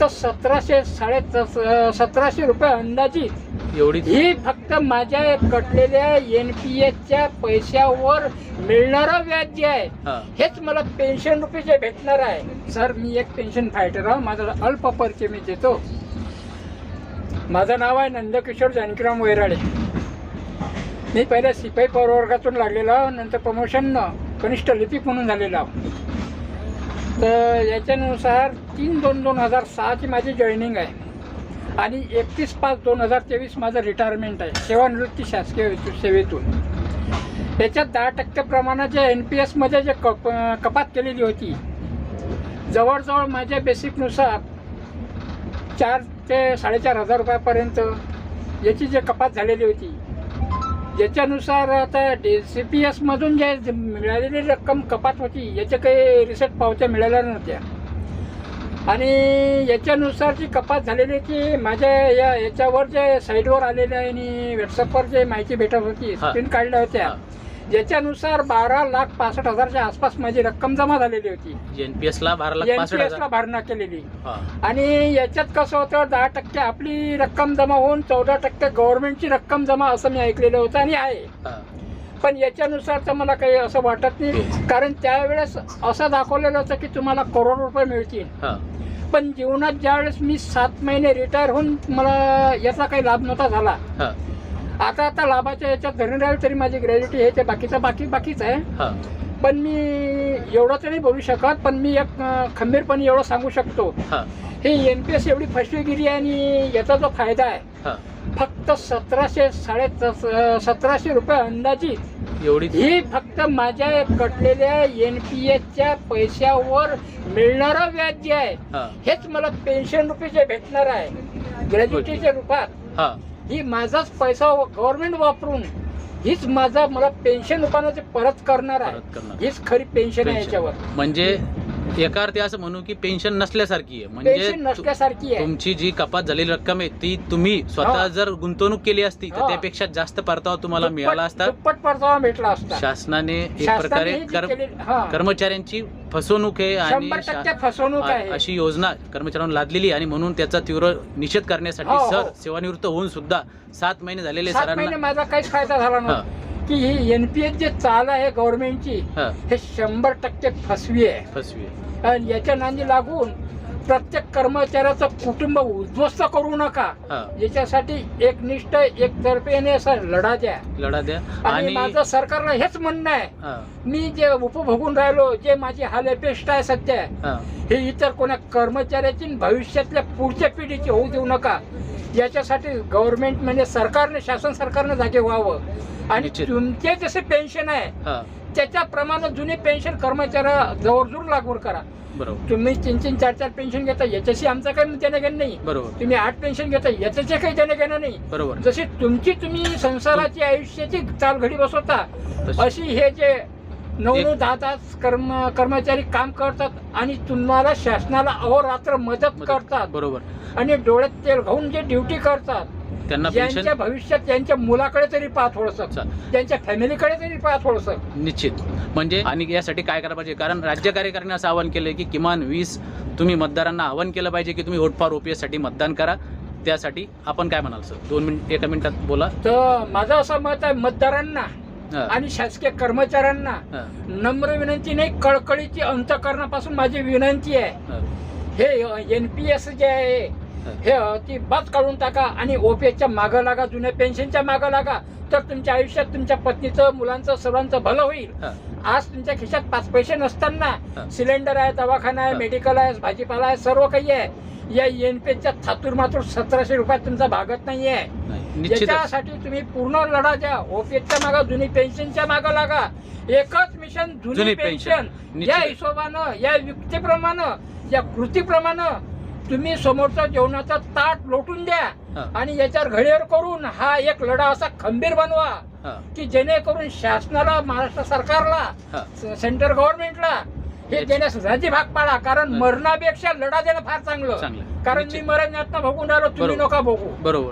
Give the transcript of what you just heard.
फक्त सतराशे साडे सतराशे रुपये अंदाजित एवढी? ही फक्त माझ्या कटलेल्या एन पी एसच्या पैशावर मिळणारं व्याज जे आहे हेच मला पेन्शन रुपये जे भेटणार आहे. सर मी एक पेन्शन फायटर आहे. माझा अल्प परिचय मी देतो. माझं नाव आहे नंदकिशोर जानकीराम वैराळे मी पहिल्या सिपाई प्रवर्गातून लागलेलो नंतर प्रमोशन कनिष्ठ लिपिक म्हणून झालेलो आहो. तर याच्यानुसार तीन दोन दोन हजार सहाची माझी जॉईनिंग आहे. आणि एकतीस पाच दोन हजार तेवीस माझं रिटायरमेंट आहे. सेवानिवृत्ती शासकीय सेवेतून. त्याच्यात दहा टक्के जे एन पी एसमध्ये जे कप कपात केलेली होती जवळजवळ माझ्या बेसिकनुसार चार ते साडेचार हजार रुपयापर्यंत याची जे कपात झालेली होती याच्यानुसार आता डी सी पी एसमधून जे मिळालेली रक्कम कपात होती याच्या काही रिसेट पावत्या मिळाल्या नव्हत्या आणि याच्यानुसार जी कपात झालेली होती माझ्या या याच्यावर जे साईडवर आलेल्या आणि व्हॉट्सअपवर जे माहिती भेटत होती. स्क्रीन काढल्या होत्या. याच्यानुसार बारा लाख पासष्ट हजारच्या आसपास माझी रक्कम जमा झालेली होती. एनपीएस ला बारा लाख पासष्ट एनपीएस ला हजार भरणा केलेली. हा. आणि याच्यात कसं होतं दहा टक्के आपली रक्कम जमा होऊन चौदा टक्के गव्हर्नमेंटची रक्कम जमा असं मी ऐकलेलं होतं आणि आहे. हा. पण याच्यानुसार तर मला काही असं वाटत नाही. कारण त्यावेळेस असं दाखवलेलं होतं की तुम्हाला करोड रुपये मिळतील. हा. पण जीवनात ज्यावेळेस मी सात महिने रिटायर होऊन मला याचा काही लाभ नव्हता झाला. हा. आता आता लाभाच्या याच्यात धरून राहील तरी माझी ग्रॅज्युटी हे ते बाकीचं बाकी बाकीच आहे. हा. पण मी एवढं तर नाही बोलू शकत पण मी एक खंबीरपणे एवढं सांगू शकतो. हा. एन पी एस एवढी फसवेगिरी आहे आणि याचा जो फायदा आहे हा. फक्त सतराशे साडे सतराशे रुपये अंदाजित एवढी ही फक्त माझ्या कटलेल्या एन पी एसच्या पैशावर मिळणारं व्याज जे आहे हेच मला पेन्शन रुपये जे भेटणार आहे ग्रॅज्युटीच्या रूपात. हा माझाच पैसा गव्हर्नमेंट वापरून हीच माझा मला पेन्शन ते परत करणार आहे. हीच खरी पेन्शन आहे. याच्यावर म्हणजे एका अर्थी असं म्हणू की पेन्शन नसल्यासारखी आहे पेन्शन म्हणजे नसल्यासारखी आहे तुमची जी कपात झालेली रक्कम आहे ती तुम्ही स्वतः हा. जर गुंतवणूक केली असती तर हा. त्यापेक्षा जास्त परतावा तुम्हाला मिळाला असता दुप्पट परतावा भेटला असता शासनाने एक प्रकारे जी कर्म- केलेली- हा. कर्मचाऱ्यांची फसवणूक आहे आणि शंभर शा- टक्के फसवणूक आहे अशी योजना कर्मचाऱ्यांना लादलेली आणि म्हणून त्याचा तीव्र निषेध करण्यासाठी हो, हो. सर सेवानिवृत्त होऊन सुद्धा सात महिने झालेले सात महिने सरांना माझा काहीच फायदा झाला हा, नव्हता की ही एनपीएस जे चाल आहे गव्हर्नमेंटची हा, हे शंभर टक्के फसवी आहे. फसवी आणि याच्या नांदी लागून प्रत्येक कर्मचाऱ्याचं कुटुंब उद्ध्वस्त करू नका. हा. याच्यासाठी एकनिष्ठ एकतर्फेने असा लढा द्या. लढा द्या. आणि आणि माझं सरकारला हेच म्हणणं आहे. हा, मी जे उपभोगून राहिलो जे माझी हाल अपेष्ट आहे सध्या हा, हे इतर कोणा कर्मचाऱ्याची आणि भविष्यातल्या पुढच्या पिढीची होऊ देऊ नका. याच्यासाठी गव्हर्नमेंट म्हणजे सरकारने शासन सरकारने जागे व्हावं. आणि निश्चित. तुमचे जसे पेन्शन आहे हा, त्याच्याप्रमाणे जुने पेन्शन कर्मचाऱ्या जवळजूर लागवड करा. बरोबर. तुम्ही तीन तीन चार चार पेन्शन घेता याच्याशी आमचं काही देणं घेणं नाही. बरोबर. तुम्ही आठ पेन्शन घेता याच्याचे काही देणं घेणं नाही. बरोबर. जशी तुमची तुम्ही संसाराची आयुष्याची चालघडी बसवता तशी- अशी हे जे नऊ नऊ दहा तास कर्म कर्मचारी काम करतात आणि तुम्हाला शासनाला अहोरात्र मदत करतात. बरोबर. आणि डोळ्यात तेल घाऊन जे ड्युटी करतात त्यांना यांच्या पेन्शन भविष्यात त्यांच्या मुलाकडे तरी पहा थोडस. त्यांच्या फॅमिलीकडे तरी पहा थोडस. निश्चित. म्हणजे आणि यासाठी काय करायला पाहिजे? कारण राज्य कार्यकारिणी असं आवाहन केलंय की किमान वीस तुम्ही मतदारांना आवाहन केलं पाहिजे की तुम्ही वोट फॉर ओपीएससाठी मतदान करा. त्यासाठी आपण काय म्हणाल सर? दोन मिनिट एका मिनिटात बोला. तर माझं असं मत आहे मतदारांना आणि शासकीय कर्मचाऱ्यांना नम्र विनंती नाही कळकळीची अंतकरणापासून माझी विनंती आहे. हा, हे एन पी एस जे आहे हे. ती बस काढून टाका आणि ओपीएसच्या मागं लागा जुन्या पेन्शनच्या मागं लागा. तर तुमच्या आयुष्यात तुमच्या पत्नीचं मुलांचं सर्वांचं भलं होईल. आज तुमच्या खिशात पाच पैसे नसताना. सिलेंडर आहे दवाखाना आहे. मेडिकल आहे भाजीपाला आहे सर्व काही आहे. या एन पी एसच्या थातूर मातूर सतराशे रुपयात तुमचा भागत नाही. आहे याच्यासाठी तुम्ही पूर्ण लढा द्या. ओपीएसच्या मागा जुनी पेन्शनच्या मागा लागा. एकच मिशन जुनी पेन्शन. या. हिशोबानं या युक्तीप्रमाणे या कृतीप्रमाणे तुम्ही समोरचा जेवणाचा ताट लोटून द्या आणि याच्यावर घडीवर करून हा एक लढा असा खंबीर बनवा की जेणेकरून शासनाला महाराष्ट्र सरकारला सेंट्रल गव्हर्नमेंटला हे देण्यास राजी भाग पाडा. कारण. मरणापेक्षा लढा देणं फार चांगलं. कारण मी. मरण यातना भोगून राहिलो तुम्ही. नका भोगू बरोबर.